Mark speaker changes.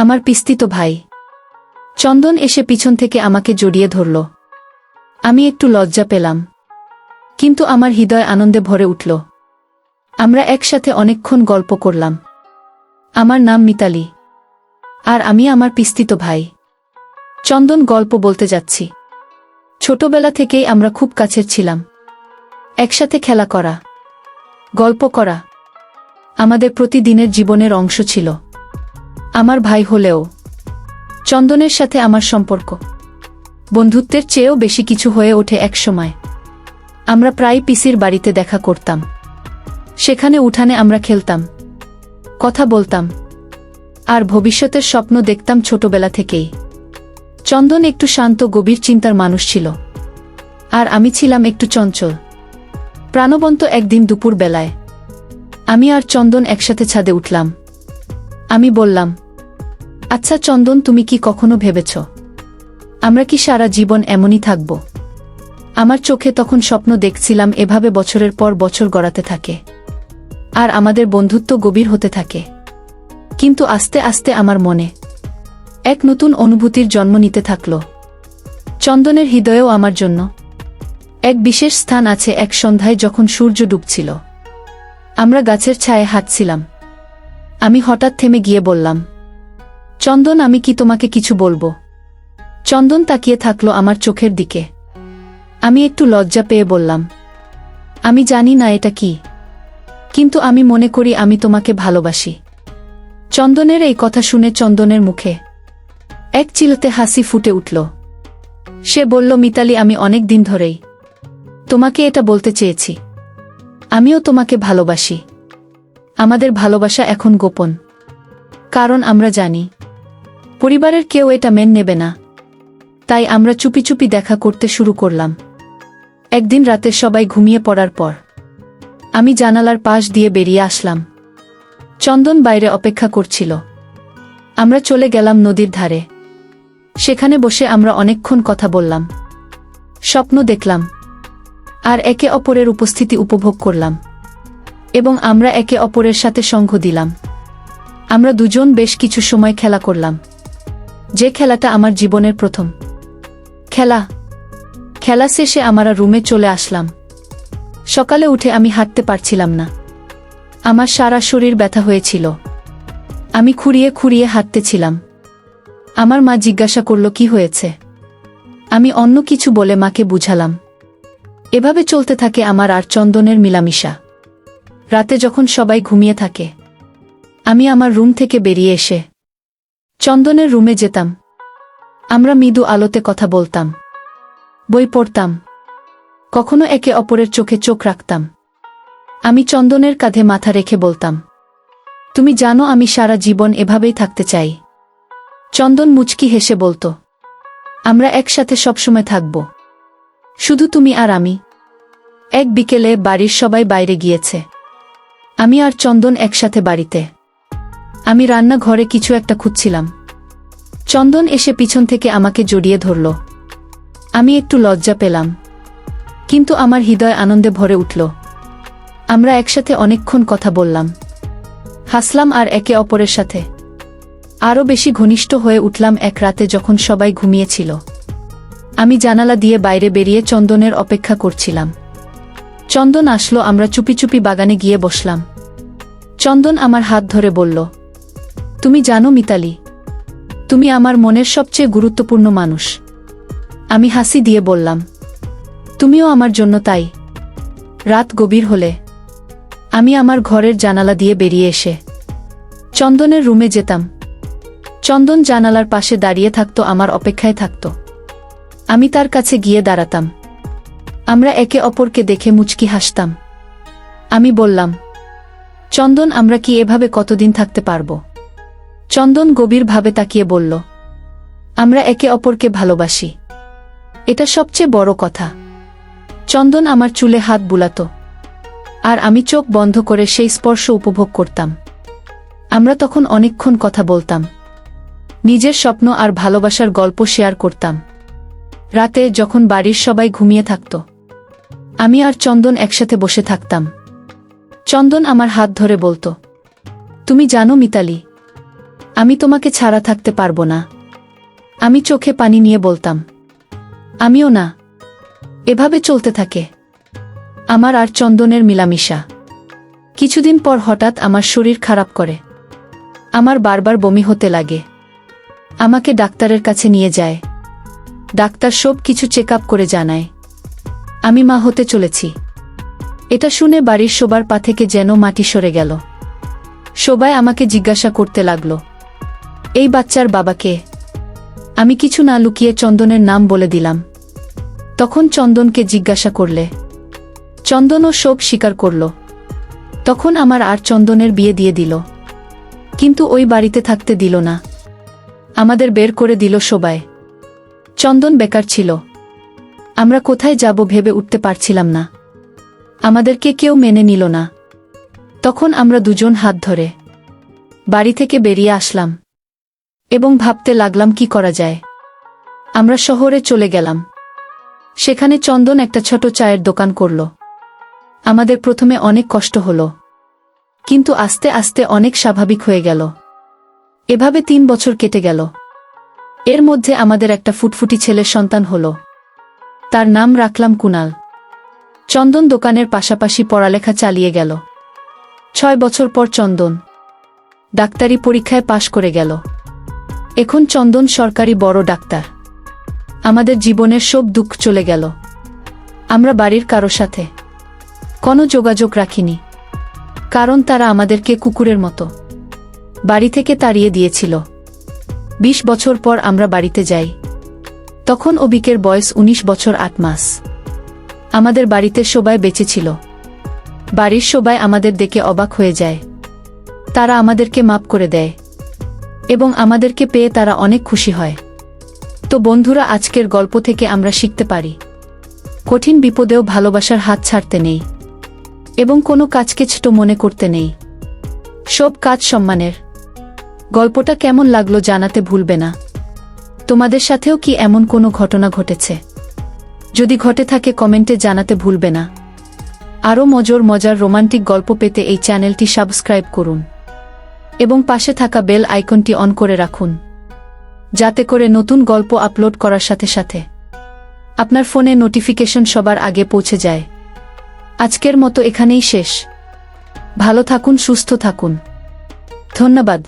Speaker 1: আমার পিস্তিত ভাই। চন্দন এসে পিছন থেকে আমাকে জড়িয়ে ধরল। আমি একটু লজ্জা পেলাম। কিন্তু আমার হৃদয় আনন্দে ভরে উঠল। আমরা একসাথে অনেকক্ষণ গল্প করলাম। আমার নাম মিতালি। আর আমি আমার পিস্তিত ভাই। চন্দন গল্প বলতে যাচ্ছি। ছোটবেলা থেকেই আমরা খুব কাছের ছিলাম। একসাথে খেলা করা, গল্প করা আমাদের প্রতিদিনের জীবনের অংশ ছিল। আমার ভাই হলেও, চন্দনের সাথে আমার সম্পর্ক। বন্ধুত্বের চেয়েও বেশি কিছু হয়ে ওঠে একসময় আমরা প্রায় পিসির বাড়িতে দেখা করতাম। সেখানে উঠানে আমরা খেলতাম। কথা বলতাম। আর ভবিষ্যতের স্বপ্ন দেখতাম ছোটবেলা থেকেই। চন্দন একটু শান্ত, গভীর চিন্তার মানুষ ছিল। আর আমি ছিলাম একটু চঞ্চল। প্রাণবন্ত একদিন দুপুর বেলায় আমি আর চন্দন একসাথে ছাদে উঠলাম। আমি বললাম আচ্ছা চন্দন, তুমি কি কখনো ভেবেছ? আমরা কি সারা জীবন এমনই থাকব? আমার চোখে তখন স্বপ্ন দেখছিলাম এভাবে বছরের পর বছর গড়াতে থাকে। আর আমাদের বন্ধুত্ব গভীর হতে থাকে। কিন্তু আস্তে আস্তে আমার মনে এক নতুন অনুভূতির জন্ম নিতে থাকল। চন্দনের হৃদয়েও আমার জন্য এক বিশেষ স্থান আছে এক সন্ধ্যায় যখন সূর্য ডুবছিল। আমরা গাছের ছায়ে হাঁটছিলাম। আমি হঠাৎ থেমে গিয়ে বললাম, চন্দন, আমি কি তোমাকে কিছু বলব? চন্দন তাকিয়ে থাকল আমার চোখের দিকে। আমি একটু লজ্জা পেয়ে বললাম, আমি জানি না এটা কি, কিন্তু আমি মনে করি আমি তোমাকে ভালোবাসি। চন্দনের এই কথা শুনে চন্দনের মুখে এক চিলতে হাসি ফুটে উঠল। সে বলল, মিতালি, আমি অনেক দিন ধরেই তোমাকে এটা বলতে চেয়েছি। আমিও তোমাকে ভালোবাসি। আমাদের ভালোবাসা এখন গোপন। কারণ আমরা জানি, পরিবারের কেউ এটা মেন নেবে না। তাই আমরা চুপি চুপি দেখা করতে শুরু করলাম। একদিন রাতে সবাই ঘুমিয়ে পড়ার পর, আমি জানালার পাশ দিয়ে বেরিয়ে আসলাম। চন্দন বাইরে অপেক্ষা করছিল। আমরা চলে গেলাম নদীর ধারে। সেখানে বসে আমরা অনেকক্ষণ কথা বললাম। স্বপ্ন দেখলাম। আর একে অপরের উপস্থিতি উপভোগ করলাম। এবং আমরা একে অপরের সাথে সঙ্গ দিলাম। আমরা দুজন বেশ কিছু সময় খেলা করলাম। যে খেলাটা আমার জীবনের প্রথম। খেলা। খেলা শেষে আমরা রুমে চলে আসলাম। সকালে উঠে আমি হাঁটতে পারছিলাম না। আমার সারা শরীর ব্যথা হয়েছিল। আমি খুঁড়িয়ে খুঁড়িয়ে হাঁটতেছিলাম। আমার মা জিজ্ঞাসা করল, কি হয়েছে? আমি অন্য কিছু বলে মাকে বুঝালাম। এভাবে চলতে থাকে আমার আর চন্দনের মিলামিশা। রাতে যখন সবাই ঘুমিয়ে থাকে। আমি আমার রুম থেকে বেরিয়ে এসে চন্দনের রুমে যেতাম। আমরা মৃদু আলোতে কথা বলতাম। বই পড়তাম। কখনো একে অপরের চোখে চোখ রাখতাম। আমি চন্দনের কাঁধে মাথা রেখে বলতাম, তুমি জানো আমি সারা জীবন এভাবেই থাকতে চাই। চন্দন মুচকি হেসে বলতো, আমরা একসাথে সবসময় থাকব। শুধু তুমি আর আমি। এক বিকেলে বাড়ির সবাই বাইরে গিয়েছে। আমি আর চন্দন একসাথে বাড়িতে। আমি রান্নাঘরে কিছু একটা খুঁজছিলাম। চন্দন এসে পিছন থেকে আমাকে জড়িয়ে ধরল। আমি একটু লজ্জা পেলাম। কিন্তু আমার হৃদয় আনন্দে ভরে উঠল। আমরা একসাথে অনেকক্ষণ কথা বললাম। হাসলাম আর একে অপরের সাথে। আরও বেশি ঘনিষ্ঠ হয়ে উঠলাম এক রাতে যখন সবাই ঘুমিয়েছিল। আমি জানালা দিয়ে বাইরে বেরিয়ে চন্দনের অপেক্ষা করছিলাম। চন্দন আসলো, আমরা চুপি চুপি বাগানে গিয়ে বসলাম। চন্দন আমার হাত ধরে বলল, তুমি জানো মিতালি, তুমি আমার মনের সবচেয়ে গুরুত্বপূর্ণ মানুষ। আমি হাসি দিয়ে বললাম, তুমিও আমার জন্য তাই। রাত গভীর হলে আমি আমার ঘরের জানালা দিয়ে বেরিয়ে এসে চন্দনের রুমে যেতাম। চন্দন জানালার পাশে দাঁড়িয়ে থাকতো, আমার অপেক্ষায় থাকত। আমি তার কাছে গিয়ে দাঁড়াতাম। আমরা একে অপরকে দেখে মুচকি হাসতাম। আমি বললাম, চন্দন, আমরা কি এভাবে কতদিন থাকতে পারব? চন্দন গভীরভাবে তাকিয়ে বলল, আমরা একে অপরকে ভালোবাসি। এটা সবচেয়ে বড় কথা। চন্দন আমার চুলে হাত বুলাত, আর আমি চোখ বন্ধ করে সেই স্পর্শ উপভোগ করতাম। আমরা তখন অনেকক্ষণ কথা বলতাম, নিজের স্বপ্ন আর ভালোবাসার গল্প শেয়ার করতাম। রাতে যখন বাড়ির সবাই ঘুমিয়ে থাকত আমি আর চন্দন একসাথে বসে থাকতাম। চন্দন আমার হাত ধরে বলতো, তুমি জানো মিতালি, আমি তোমাকে ছাড়া থাকতে পারব না। আমি চোখে পানি নিয়ে বলতাম, আমিও না, এভাবে চলতে থাকে। আমার আর চন্দনের মিলামিশা। কিছুদিন পর হঠাৎ আমার শরীর খারাপ করে। আমার বারবার বমি হতে লাগে। আমাকে ডাক্তারের কাছে নিয়ে যায়। ডাক্তার সব কিছু চেক করে জানায়। আমি মা হতে চলেছি। এটা শুনে বাড়ির শোবার পা থেকে যেন মাটি সরে গেল। সবাই আমাকে জিজ্ঞাসা করতে লাগল, এই বাচ্চার বাবাকে? আমি কিছু না লুকিয়ে চন্দনের নাম বলে দিলাম। তখন চন্দনকে জিজ্ঞাসা করলে, চন্দনও সব স্বীকার করল। তখন আমার আর চন্দনের বিয়ে দিয়ে দিল। কিন্তু ওই বাড়িতে থাকতে দিল না। আমাদের বের করে দিল সবাই চন্দন বেকার ছিল। আমরা কোথায় যাব ভেবে উঠতে পারছিলাম না। আমাদেরকে কেউ মেনে নিল না। তখন আমরা দুজন হাত ধরে বাড়ি থেকে বেরিয়ে আসলাম এবং ভাবতে লাগলাম কি করা যায়। আমরা শহরে চলে গেলাম। সেখানে চন্দন একটা ছোট চায়ের দোকান করল। আমাদের প্রথমে অনেক কষ্ট হলো। কিন্তু আস্তে আস্তে অনেক স্বাভাবিক হয়ে গেল। এভাবে তিন বছর কেটে গেল। এর মধ্যে আমাদের একটা ফুটফুটি ছেলের সন্তান হল। তার নাম রাখলাম কুনাল। চন্দন দোকানের পাশাপাশি পড়ালেখা চালিয়ে গেল। ছয় বছর পর চন্দন। ডাক্তারি পরীক্ষায় পাশ করে গেল। এখন চন্দন সরকারি বড় ডাক্তার। আমাদের জীবনের সব দুঃখ চলে গেল। আমরা বাড়ির কারও সাথে কোনো যোগাযোগ রাখিনি। কারণ তারা আমাদেরকে কুকুরের মতো বাড়ি থেকে তাড়িয়ে দিয়েছিল। বিশ বছর পর আমরা বাড়িতে যাই। তখন অবিকের বয়স ১৯ বছর আট মাস। আমাদের বাড়িতে সবাই বেঁচে ছিল। বাড়ির সবাই আমাদের দেখে অবাক হয়ে যায়। তারা আমাদেরকে মাপ করে দেয়। এবং আমাদেরকে পেয়ে তারা অনেক খুশি হয়। তো বন্ধুরা, আজকের গল্প থেকে আমরা শিখতে পারি। কঠিন বিপদেও ভালোবাসার হাত ছাড়তে নেই। এবং কোনো কাজকে ছোট মনে করতে নেই। সব কাজ সম্মানের। গল্পটা কেমন লাগল জানাতে ভুলবে না। তোমাদের সাথেও কি এমন কোনো ঘটনা ঘটেছে? যদি ঘটে থাকে, কমেন্টে জানাতে ভুলবে না। আরও মজর মজার রোমান্টিক গল্প পেতে এই চ্যানেলটি সাবস্ক্রাইব করুন। এবং পাশে থাকা বেল আইকনটি অন করে রাখুন। যাতে করে নতুন গল্প আপলোড করার সাথে সাথে আপনার ফোনে নোটিফিকেশন সবার আগে পৌঁছে যায়। আজকের মতো এখানেই শেষ। ভালো থাকুন, সুস্থ থাকুন। ধন্যবাদ।